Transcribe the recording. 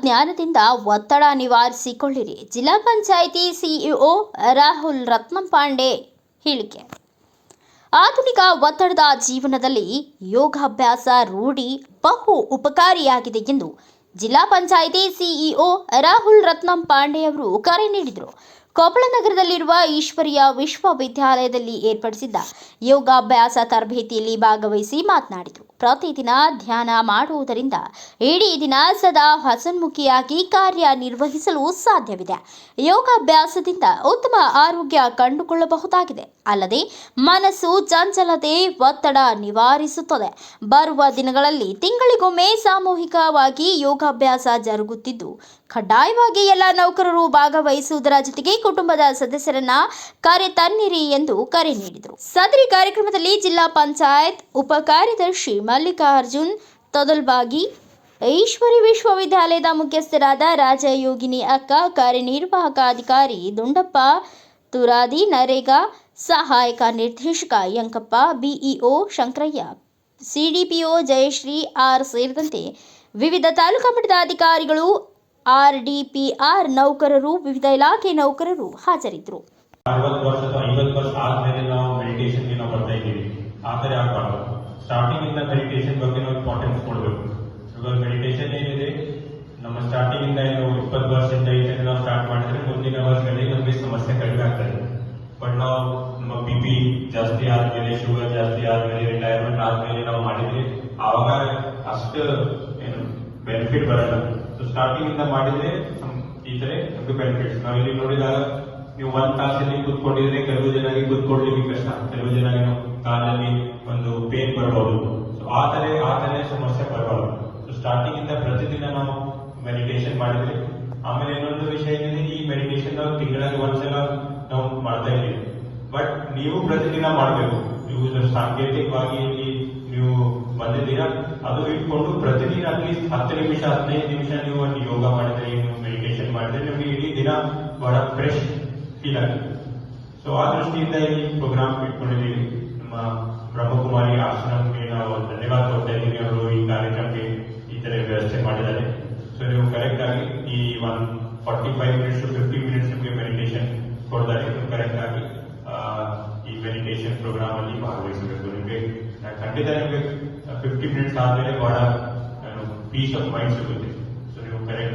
ಜ್ಞಾನದಿಂದ ಒತ್ತಡ ನಿವಾರಿಸಿಕೊಳ್ಳಿರಿ. ಜಿಲ್ಲಾ ಪಂಚಾಯಿತಿ ಸಿಇಒ ರಾಹುಲ್ ರತ್ನಂ ಪಾಂಡೆ ಹೇಳಿಕೆ. ಆಧುನಿಕ ಒತ್ತಡದ ಜೀವನದಲ್ಲಿ ಯೋಗಾಭ್ಯಾಸ ರೂಢಿ ಬಹು ಉಪಕಾರಿಯಾಗಿದೆ ಎಂದು ಜಿಲ್ಲಾ ಪಂಚಾಯಿತಿ ಸಿಇಒ ರಾಹುಲ್ ರತ್ನಂ ಪಾಂಡೆ ಅವರು ಕರೆ ನೀಡಿದರು. ಕೊಪ್ಪಳ ನಗರದಲ್ಲಿರುವ ಈಶ್ವರಿಯ ವಿಶ್ವವಿದ್ಯಾಲಯದಲ್ಲಿ ಏರ್ಪಡಿಸಿದ್ದ ಯೋಗಾಭ್ಯಾಸ ತರಬೇತಿಯಲ್ಲಿ ಭಾಗವಹಿಸಿ ಮಾತನಾಡಿದರು. ಪ್ರತಿದಿನ ಧ್ಯಾನ ಮಾಡುವುದರಿಂದ ಇಡೀ ದಿನ ಸದಾ ಹಸನ್ಮುಖಿಯಾಗಿ ಕಾರ್ಯನಿರ್ವಹಿಸಲು ಸಾಧ್ಯವಿದೆ. ಯೋಗಾಭ್ಯಾಸದಿಂದ ಉತ್ತಮ ಆರೋಗ್ಯ ಕಂಡುಕೊಳ್ಳಬಹುದಾಗಿದೆ. ಅಲ್ಲದೆ ಮನಸ್ಸು ಚಂಚಲತೆ, ಒತ್ತಡ ನಿವಾರಿಸುತ್ತದೆ. ಬರುವ ದಿನಗಳಲ್ಲಿ ತಿಂಗಳಿಗೊಮ್ಮೆ ಸಾಮೂಹಿಕವಾಗಿ ಯೋಗಾಭ್ಯಾಸ ಜರುಗುತ್ತಿದ್ದು, ಕಡ್ಡಾಯವಾಗಿ ಎಲ್ಲ ನೌಕರರು ಭಾಗವಹಿಸುವುದರ ಜೊತೆಗೆ ಕುಟುಂಬದ ಸದಸ್ಯರನ್ನ ಕರೆತನ್ನಿರಿ ಎಂದು ಕರೆ ನೀಡಿದರು. ಸದರಿ ಕಾರ್ಯಕ್ರಮದಲ್ಲಿ ಜಿಲ್ಲಾ ಪಂಚಾಯತ್ ಉಪ ಕಾರ್ಯದರ್ಶಿ ಮಲ್ಲಿಕಾರ್ಜುನ್, ತೊದಲ್ಬಾಗಿ ಈಶ್ವರಿ ವಿಶ್ವವಿದ್ಯಾಲಯದ ಮುಖ್ಯಸ್ಥರಾದ ರಾಜಯೋಗಿನಿ ಅಕ್ಕ, ಕಾರ್ಯನಿರ್ವಾಹಕ ಅಧಿಕಾರಿ ದುಂಡಪ್ಪ, ತುರಾದಿ ನರೇಗಾ, ಸಹಾಯಕ ನಿರ್ದೇಶಕ Yankappa, BEO Shankaraiah, CDPO Jayashree R ಸೇರಿದಂತೆ ವಿವಿಧ ತಾಲೂಕಾ ಮಟ್ಟದ ಅಧಿಕಾರಿಗಳು ಆರ್ಡಿಪಿಆರ್ ನೌಕರರು ವಿವಿಧ ಇಲಾಖೆ ನೌಕರರು ಹಾಜರಿದ್ದರು ಅರವತ್ತು ವರ್ಷ ಅಥವಾ ಐವತ್ತು ವರ್ಷ ಆದ್ಮೇಲೆ ನಾವು ಮೆಡಿಟೇಷನ್ಗೆ ನಾವು ಬರ್ತಾ ಇದ್ದೀವಿ ಆ ಥರ ಆಗಬಾರ್ದು ಸ್ಟಾರ್ಟಿಂಗ್ ಇಂದ ಮೆಡಿಟೇಷನ್ ಬಗ್ಗೆ ನಾವು ಇಂಪಾರ್ಟೆನ್ಸ್ ಕೊಡಬೇಕು ಇವಾಗ ಮೆಡಿಟೇಷನ್ ಏನಿದೆ ನಮ್ಮ ಸ್ಟಾರ್ಟಿಂಗ್ ಇಂದ ಏನು ಇಪ್ಪತ್ತು ವರ್ಷದಿಂದ ಇದನ್ನ ನಾವು ಸ್ಟಾರ್ಟ್ ಮಾಡಿದ್ರೆ ಮುಂದಿನ ವರ್ಷಗಳಲ್ಲಿ ನಮಗೆ ಸಮಸ್ಯೆ ಕಡಿಮೆ ಆಗ್ತದೆ ಬಟ್ ನಾವು ನಮ್ಮ ಬಿ ಪಿ ಜಾಸ್ತಿ ಆದ್ಮೇಲೆ ಶುಗರ್ ಜಾಸ್ತಿ ಆದ್ಮೇಲೆ ರಿಟೈರ್ಮೆಂಟ್ ಆದ್ಮೇಲೆ ನಾವು ಮಾಡಿದ್ರೆ ಆವಾಗ ಅಷ್ಟು ಏನು ಬೆನಿಫಿಟ್ ಬರಲ್ಲ ಸೊ ಸ್ಟಾರ್ಟಿಂಗ್ ಇಂದ ಮಾಡಿದ್ರೆ ಈ ತರ ನಮಗೆ ಬೆನಿಫಿಟ್ಸ್ ನಾವು ಇಲ್ಲಿ ನೋಡಿದಾಗ ನೀವು ಒಂದ್ ತಾಸಲ್ಲಿ ಕೂತ್ಕೊಂಡಿದ್ರೆ ಕೆಲವು ಜನರಿಗೆ ಕೂತ್ಕೊಳ್ಳಿಕ್ಕೆ ಕಷ್ಟ. ಕೆಲವು ಜನರಿಗೆ ಕಾಲಲ್ಲಿ ಒಂದು ಪೇನ್ ಬರಬಹುದು ಸೊ ಆ ತರ ಆ ತರ ಸಮಸ್ಯೆ ಬರಬಾರ್ದು ಸೊ ಸ್ಟಾರ್ಟಿಂಗ್ ಇಂದ ಪ್ರತಿದಿನ ನಾವು ಮೆಡಿಟೇಷನ್ ಮಾಡಿದ್ರೆ, ಆಮೇಲೆ ಇನ್ನೊಂದು ವಿಷಯ ಏನಿದೆ, ಈ ಮೆಡಿಟೇಷನ್ ನಾವು ತಿಂಗಳಲ್ಲಿ ಒಂದ್ಸಲ ನಾವು ಮಾಡ್ತಾ ಇದ್ದೀವಿ. ಬಟ್ ನೀವು ಪ್ರತಿದಿನ ಮಾಡಬೇಕು. ನೀವು ಇದು ಸಾಂಕೇತಿಕವಾಗಿ ನೀವು ಬಂದಿದ್ದೀರಾ ಅದು ಇಟ್ಕೊಂಡು ಪ್ರತಿದಿನ ಅಟ್ಲೀಸ್ಟ್ ಹತ್ತು ನಿಮಿಷ ಹದಿನೈದು ನಿಮಿಷ ನೀವು ಒಂದು ಯೋಗ ಮಾಡಿದ್ರೆ ನೀವು ಮೆಡಿಟೇಷನ್ ಮಾಡಿದ್ರೆ ನಿಮಗೆ ಇಡೀ ದಿನ ಬಹಳ ಫ್ರೆಶ್ ಫೀಲ್ ಆಗುತ್ತೆ. ಸೊ ಆ ದೃಷ್ಟಿಯಿಂದ ಈ ಪ್ರೋಗ್ರಾಮ್ ಇಟ್ಕೊಂಡಿದ್ದೀವಿ. ನಮ್ಮ ಬ್ರಹ್ಮಕುಮಾರಿ ಆಶ್ರಮಕ್ಕೆ ನಾವು ಧನ್ಯವಾದ ಕೊಡ್ತಾ ಇದ್ದೀವಿ. ಅವರು ಈ ಕಾರ್ಯಕ್ರಮಕ್ಕೆ ಈ ತರ ವ್ಯವಸ್ಥೆ ಮಾಡಿದ್ದಾರೆ. ಸೊ ನೀವು ಕರೆಕ್ಟ್ ಆಗಿ ಈ one forty five minutes to fifty minutes ನಿಮಗೆ ಮೆಡಿಟೇಷನ್ ಕೊಡ್ತಾರೆ. ನೀವು ಕರೆಕ್ಟ್ ಆಗಿ ಆ, ಈ ಮೆಡಿಟೇಷನ್ ಪ್ರೋಗ್ರಾಮ್ ಅಲ್ಲಿ ಭಾಗವಹಿಸಬೇಕು. everything with 50 minutes are there what are uh, peace of mind should be there. So you correct